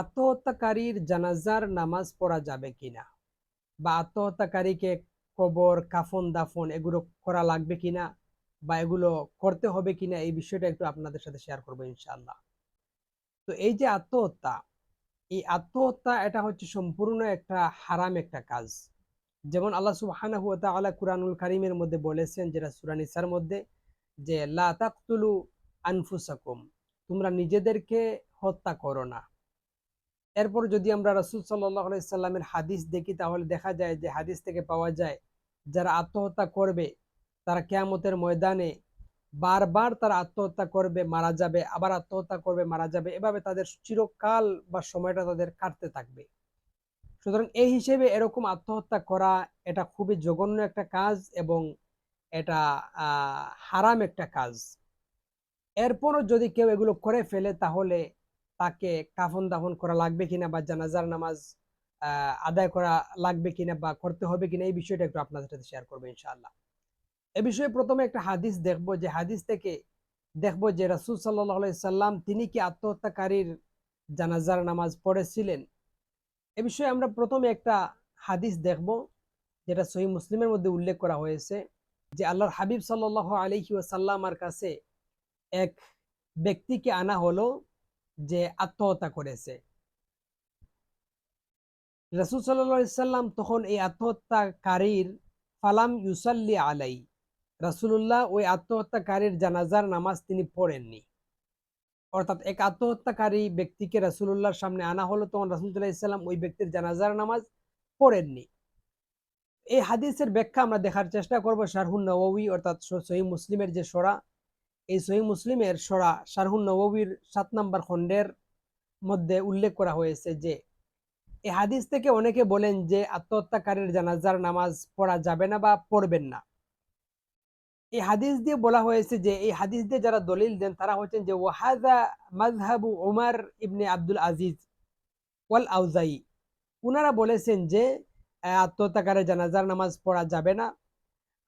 আত্মহত্যাকারীর জানাজার নামাজ পড়া যাবে কিনা? বা আত্মহত্যাকারীকে কবর, কাফন, দাফন এগুলো করা লাগবে কিনা? বা এগুলো করতে হবে কিনা? এই বিষয়টা একটু আপনাদের সাথে শেয়ার করব ইনশাআল্লাহ। তো এই যে আত্মহত্যা, এই আত্মহত্যা এটা হচ্ছে সম্পূর্ণ একটা হারাম একটা কাজ। যেমন আল্লাহ তাআলা কুরআনুল কারীমের মধ্যে বলেছেন, যেটা সূরা নিসার মধ্যে, যে লা তাকতুলু আনফুসাকুম, তোমরা নিজেদেরকে হত্যা করো না। এরপর যদি আমরা রাসূল সাল্লাল্লাহু আলাইহি সাল্লামের হাদিস দেখি, তাহলে দেখা যায় যে হাদিস থেকে পাওয়া যায়, যারা আত্মহত্যা করবে, তারা কেয়ামতের ময়দানে বারবার তারা আত্মহত্যা করবে, মারা যাবে, আবার আত্মহত্যা করবে, মারা যাবে। এভাবে তাদের চিরকাল বা সময়টা তাদের কাটতে থাকবে। সুতরাং এই হিসেবে এরকম আত্মহত্যা করা, এটা খুবই জঘন্য একটা কাজ এবং এটা হারাম একটা কাজ। এরপরও যদি কেউ এগুলো করে ফেলে, তাহলে তাকে কাফন দাফন করা লাগবে কিনা বা জানাজার নামাজ আদায় করা লাগবে কিনা বা করতে হবে কিনা এই বিষয়টা একটু আপনাদের সাথে শেয়ার করব ইনশাআল্লাহ। এ বিষয়ে প্রথমে একটা হাদিস দেখব, যে হাদিস থেকে দেখব যে রাসূল সাল্লাল্লাহু সাল্লাম তিনি কি আত্মহত্যাকারীর জানাজার নামাজ পড়েছিলেন? এ বিষয়ে আমরা প্রথমে একটা হাদিস দেখব, যেটা সহি মুসলিমের মধ্যে উল্লেখ করা হয়েছে, যে আল্লাহর হাবিব আলাইহি ওয়াসাল্লামার কাছে এক ব্যক্তিকে আনা হলো। যে আত্মহত্যা করেছে। রাসূল সাল্লাম তখন এই আত্মহত্যাকারীর ফালাম ইউসাল্লি আলাই। রাসূলুল্লাহ ওই আত্মহত্যাকারীর জানাজার নামাজ তিনি পড়েননি। অর্থাৎ এক আত্মহত্যাকারী ব্যক্তিকে রাসূলুল্লাহর সামনে আনা হলো তখন রাসূল সাল্লাল্লাহু আলাইহি সাল্লাম ওই ব্যক্তির জানাজার নামাজ পড়েননি। এই হাদিসের ব্যাখ্যা আমরা দেখার চেষ্টা করব শারহুন নওয়াবী অর্থাৎ সহি মুসলিমের যে সরা এই সহি মুসলিমের সরা শারহুন নওয়াবীর সাত নম্বর খণ্ডের মধ্যে উল্লেখ করা হয়েছে যে এই হাদিস থেকে অনেকে বলেন যে, আত্মহত্যাকারীর জানাজার নামাজ পড়া যাবে না বা পড়বেন না। এই হাদিস দিয়ে বলা হয়েছে যে, এই হাদিস দিয়ে যারা দলিল দেন, তারা হচ্ছেন যে, ওয়াহাদা মাজহাবু ওমার ইবনে আব্দুল আজিজ ওয়াল আউজাই। উনারা বলেছেন যে আত্মহত্যাকারীর জানাজার নামাজ পড়া যাবে না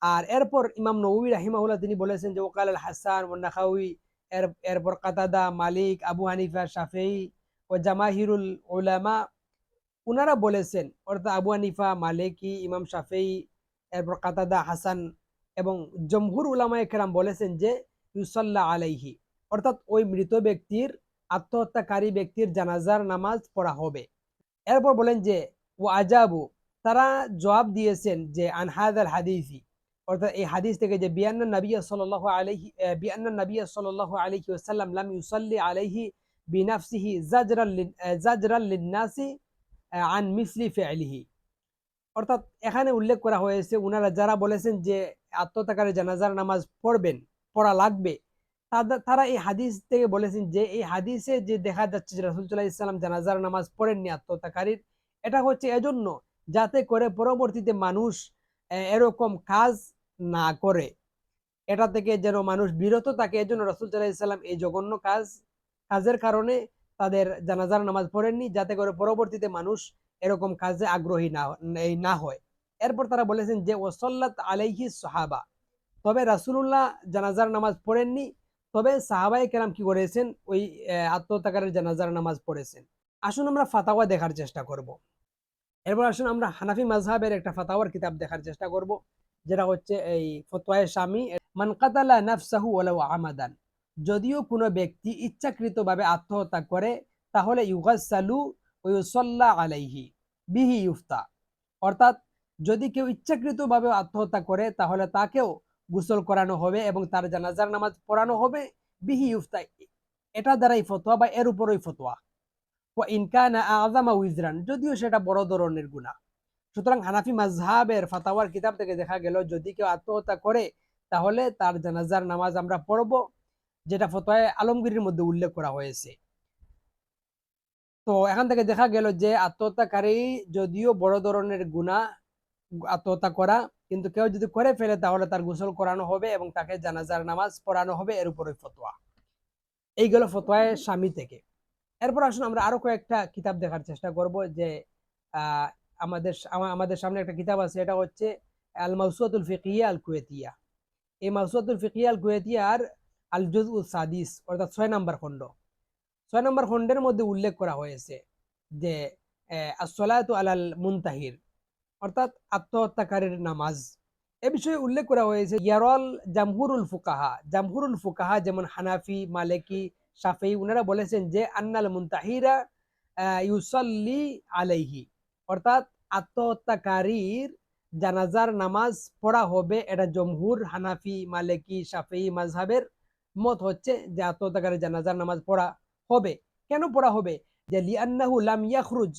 আর এরপর ইমাম নবী রাহিমাহুল্লাহ তিনি বলেছেন যে, ওকাল আল হাসান ও নাখাউই এর, এরপর কাতাদা, মালিক, আবু হানিফা শাফেই ও জামাহিরুল উলামা, উনারা বলেছেন, অর্থাৎ আবু হানিফা, মালিকি, ইমাম শাফেই এরপর কাতাদা, হাসান এবং জমহুর উলামা একরাম বলেছেন যে ইউসাল্লাহ আলাইহি অর্থাৎ ওই মৃত ব্যক্তির, আত্মহত্যাকারী ব্যক্তির জানাজার নামাজ পড়া হবে। এরপর বলেন যে ও আজাবু তারা জবাব দিয়েছেন যে আনহাদ আল হাদিসি অর্থাৎ এই হাদিস থেকে যে বিয়ান্ন নবিয়া সাল্লাহ আলাইহি আহ, বিয়ান্ন নবিয়া সাল্লাহ আলাইহি ওয়াসাল্লাম লাম ইউসাল্লি আলাইহি বিনাফসিহি জাজরাল লিন- আহ, জাজরাল লিন্নাসি আহ, আন মিসলি ফিআলিহি। অর্থাৎ এখানে উল্লেখ করা হয়েছে উনারা যারা বলেছেন যে আত্মহত্যাকারী জানাজার নামাজ পড়বেন পড়া লাগবে তারা এই হাদিস থেকে বলেছেন যে এই হাদিসে যে দেখা যাচ্ছে যে রসুলসুল্লাহ ইসলাম জানাজার নামাজ পড়েননি আত্মহত্যাকারীর এটা হচ্ছে এজন্য যাতে করে পরবর্তীতে মানুষ এরকম কাজ না করে। এটা থেকে যেন মানুষ বিরত থাকে, এজন্য রাসুল সাল্লাহ ইসলাম এই জঘন্য কাজ, কাজের কারণে তাদের জানাজার নামাজ পড়েননি, যাতে করে পরবর্তীতে মানুষ এরকম কাজে আগ্রহী না না হয়। এরপর তারা বলেছেন যে ওসল্লাত আলাইহি সাহাবা। তবে রাসূলুল্লাহ জানাজার নামাজ পড়েননি, তবে সাহাবাই কেরাম কি করেছেন? ওই আত্মহত্যাকারীর জানাজার নামাজ পড়েছেন। আসুন আমরা ফাতাওয়া দেখার চেষ্টা করব। এরপর আসুন আমরা হানাফি মাযহাবের একটা ফাতাওয়ার কিতাব দেখার চেষ্টা করব। যেটা হচ্ছে এই ফতোয়ায়ে শামি মান কাতালা নাফসাহু ওয়ালাউ আমাদান। যদিও কোনো ব্যক্তি ইচ্ছাকৃতভাবে আত্মহত্যা করে, তাহলে ইউগাসালু ওয়া ইউসাল্লা আলাইহি, বিহি ইউফতা। অর্থাৎ যদি কেউ ইচ্ছাকৃতভাবে আত্মহত্যা করে, তাহলে তাকেও গোসল করানো হবে এবং তার জানাজার নামাজ পড়ানো হবে, বিহি ইউফতা। এটা দ্বারাই ফতোয়া বা এর উপরই ফতোয়া। ও ইনকানা আজামা উইজরান, যদিও সেটা বড় ধরনের গুণা সুতরাং হানাফি মাজহাবের ফাতাওয়ার কিতাব থেকে দেখা গেল, যদি কেউ আত্মহত্যা করে, তাহলে তার জানাজার নামাজ আমরা পড়ব, যেটা ফতোয়ায় আলমগীরের মধ্যে উল্লেখ করা হয়েছে। তো এখান থেকে দেখা গেল যে, আত্মহত্যাকারী যদিও বড় ধরনের গুণা আত্মহত্যা করা, কিন্তু কেউ যদি করে ফেলে, তাহলে তার গোসল করানো হবে এবং তাকে জানাজার নামাজ পড়ানো হবে, এর উপরে ফতোয়া। এই গেল ফতোয়ায় স্বামী থেকে। এরপর আসুন আমরা আরও কয়েকটা কিতাব দেখার চেষ্টা করব, যে আমাদের আমাদের সামনে একটা কিতাব আছে, এটা হচ্ছে আল মাউসুয়াতুল ফিকিয়া আল কুয়েতিয়া এই মাউসুয়াতুল ফিকিয়া আল কুয়েতিয়ার আল জুজ উল সাদিস, অর্থাৎ ছয় নম্বর খণ্ড। ছয় নম্বর খণ্ডের মধ্যে উল্লেখ করা হয়েছে যে আসলাতু আলাল মুনতাহির, অর্থাৎ আত্মহত্যাকারীর নামাজ। এ বিষয়ে উল্লেখ করা হয়েছে, ইয়ারল জামহুরুল ফুকাহা। জামহুরুল ফুকাহা যেমন হানাফি, মালেকি শাফি উনারা বলেছেন যে, আন্নাল মুনতাহিরা ইউসল্লি আলাইহি। অর্থাৎ আত্মহত্যাকারীর জানাজার নামাজ পড়া হবে। এটা জমহুর হানাফি, মালেকি শাফি মাজহাবের মত হচ্ছে যে আত্মহত্যাকারীর জানাজার নামাজ পড়া হবে। কেন পড়া হবে? যে লিআন্নাহু লাম ইয়াখরুজ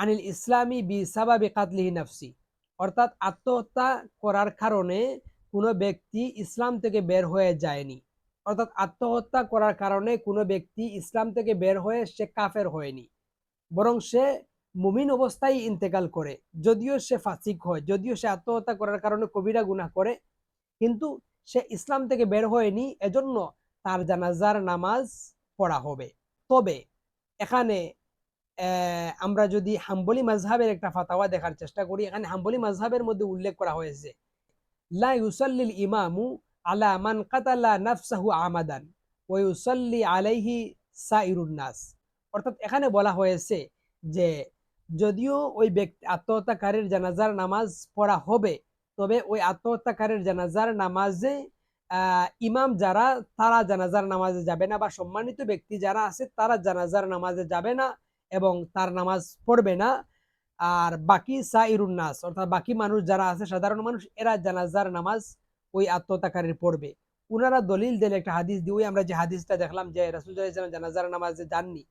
আনিল ইসলামী বি সাবাবি কাতলিহি নাফসি। অর্থাৎ আত্মহত্যা করার কারণে কোনো ব্যক্তি ইসলাম থেকে বের হয়ে যায়নি। অর্থাৎ আত্মহত্যা করার কারণে কোনো ব্যক্তি ইসলাম থেকে বের হয়ে সে কাফের হয়নি। বরং সে মুমিন অবস্থায় ইন্তেকাল করে। যদিও সে ফাসিক হয়, যদিও সে আত্মহত্যা করার কারণে কবিরা গুনাহ করে, কিন্তু সে ইসলাম থেকে বের হয়নি, এজন্য তার জানাজার নামাজ পড়া হবে। তবে এখানে আমরা যদি হাম্বলি মাজহাবের একটা ফাতাওয়া দেখার চেষ্টা করি, এখানে হাম্বলি মাজহাবের মধ্যে উল্লেখ করা হয়েছে, লা ইউসাল্লিল ইমামু আলা মান কাতালা নাফসাহু আমাদান ওই ইউসাল্লি আলাইহি সাইরুন নাস। অর্থাৎ এখানে বলা হয়েছে যে যদিও ওই ব্যক্তি আত্মহত্যাকারীর জানাজার নামাজ পড়া হবে, তবে ওই আত্মহত্যাকারীর জানাজার নামাজে ইমাম যারা, তারা জানাজার নামাজে যাবে না বা সম্মানিত ব্যক্তি যারা আছে, তারা জানাজার নামাজে যাবে না এবং তার নামাজ পড়বে না। আর বাকি সাইরুন্নাস অর্থাৎ বাকি মানুষ যারা আছে, সাধারণ মানুষ, এরা জানাজার নামাজ ওই আত্মহত্যাকারীর পড়বে। উনারা দলিল দিলে একটা হাদিস দিয়ে আমরা যে হাদিসটা দেখলাম যে রাসুল জানাজার নামাজে যাননি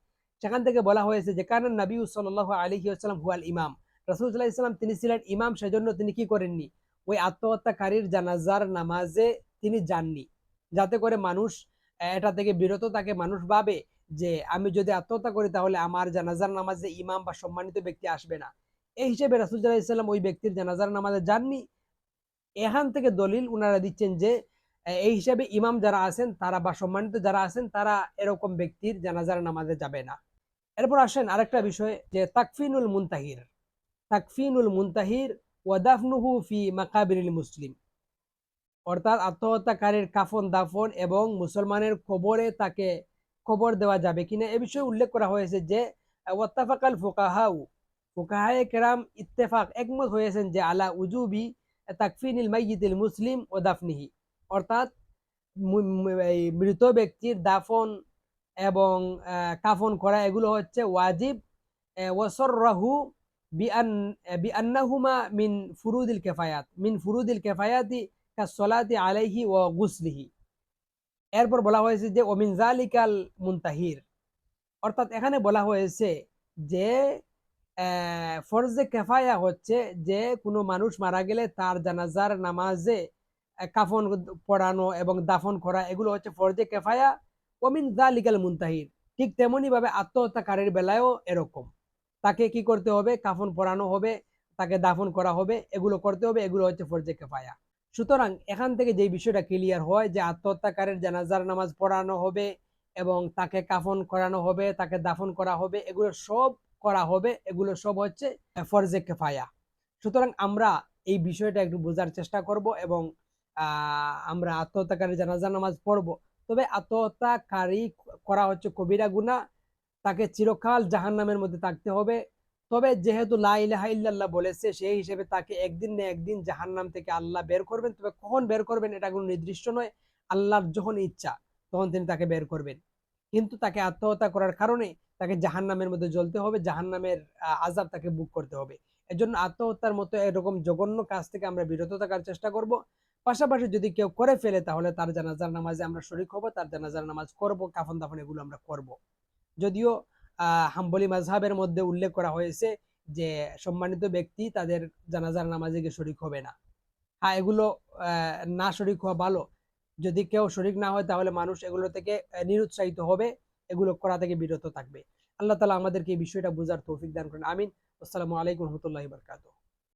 সেখান থেকে বলা হয়েছে যে কারণ নবী সাল্লাহ আলহি আসসালাম হুয়াল ইমাম। রাসুল্লাহ ইসলাম তিনি ছিলেন ইমাম, সেজন্য তিনি কি করেননি? ওই আত্মহত্যাকারীর জানাজার নামাজে তিনি যাননি। যাতে করে মানুষ এটা থেকে বিরত থাকে। মানুষ ভাবে যে, আমি যদি আত্মহত্যা করি, তাহলে আমার জানাজার নামাজে ইমাম বা সম্মানিত ব্যক্তি আসবে না। এই হিসেবে রাসুল্লাহ ইসলাম ওই ব্যক্তির জানাজার নামাজে যাননি। এখান থেকে দলিল উনারা দিচ্ছেন যে এই হিসাবে ইমাম যারা আছেন, তারা বা সম্মানিত যারা আছেন, তারা এরকম ব্যক্তির জানাজার নামাজে যাবে না। এরপর আসেন আরেকটা বিষয় যে তাকফিনুল মুনতাহির। তাকফিনুল মুনতাহির ওয়াদাফনুহু ফি মাকাবির মুসলিম। অর্থাৎ আত্মহত্যাকারীর কাফন দাফন এবং মুসলমানের কবরে তাকে কবর দেওয়া যাবে কিনা এ বিষয়ে উল্লেখ করা হয়েছে যে, ওয়াত্তাফাকাল ফোকাহাউ। ফোকাহায়ে কেরাম ইত্তেফাক একমত হয়েছেন যে, আলা উজুবি তাকফিনিল মাইয়িতিল মুসলিম ও দাফনিহি। অর্থাৎ মৃত ব্যক্তির দাফন এবং কাফন করা, এগুলো হচ্ছে ওয়াজিব। ওয়াসর রাহু বিআন্নাহুমা মিন ফুরুদিল কেফায়াত, মিন ফুরুদিল কেফায়াতি কাসলাতি আলাইহি ও গুসলিহি। এরপর বলা হয়েছে যে, ওমিন জালিকাল মুনতাহির। অর্থাৎ এখানে বলা হয়েছে যে ফরজে কেফায়া হচ্ছে যে, কোনো মানুষ মারা গেলে তার জানাজার নামাজে কাফন পড়ানো এবং দাফন করা, এগুলো হচ্ছে ফরজে কেফায়া ওমিন জালিকাল মুনতাহির। ঠিক তেমনি ভাবে আত্মহত্যাকারীর বেলায়ও এরকম। তাকে কি করতে হবে? কাফন পড়ানো হবে, তাকে দাফন করা হবে, এগুলো করতে হবে, এগুলো হচ্ছে ফরজে কেফায়া। সুতরাং এখান থেকে যে বিষয়টা ক্লিয়ার হয় যে আত্মহত্যাকারীর জানাজার নামাজ পড়ানো হবে এবং তাকে কাফন করানো হবে, তাকে দাফন করা হবে, এগুলো সব করা হবে, এগুলো সব হচ্ছে ফরজে কেফায়া। সুতরাং আমরা এই বিষয়টা একটু বোঝার চেষ্টা করব এবং আমরা আত্মহত্যাকারী জানাজার নামাজ পড়ব। তবে আত্মহত্যাকারী করা হচ্ছে কবিরা গুণা তাকে চিরকাল জাহান নামের মধ্যে থাকতে হবে। তবে যেহেতু লাইল্লাহ বলেছে, সেই হিসেবে তাকে একদিন না একদিন জাহান নাম থেকে আল্লাহ বের করবেন। তবে কখন বের করবেন এটা কোনো নির্দিষ্ট নয়, আল্লাহর যখন ইচ্ছা তখন তিনি তাকে বের করবেন। কিন্তু তাকে আত্মহত্যা করার কারণে তাকে জাহান নামের মধ্যে জ্বলতে হবে জাহান নামের আজাব তাকে বুক করতে হবে। এজন্য আত্মহত্যার মতো এরকম জঘন্য কাজ থেকে আমরা বিরত থাকার চেষ্টা করব। পাশাপাশি যদি কেউ করে ফেলে, তাহলে তার জানাজার নামাজে আমরা শরিক হব, তার জানাজার নামাজ করব, কাফন দাফন এগুলো আমরা করব। যদিও হাম্বলি মাজহাবের মধ্যে উল্লেখ করা হয়েছে যে, সম্মানিত ব্যক্তি তাদের জানাজার নামাজে গিয়ে শরিক হবে না। হ্যাঁ এগুলো না শরিক হওয়া ভালো। যদি কেউ শরিক না হয়, তাহলে মানুষ এগুলো থেকে নিরুৎসাহিত হবে, এগুলো করা থেকে বিরত থাকবে। আল্লাহ তালা আমাদেরকে এই বিষয়টা বোঝার তৌফিক দান করেন। আমিন। আসসালামু আলাইকুম রহমতুল্লাহ বরকাত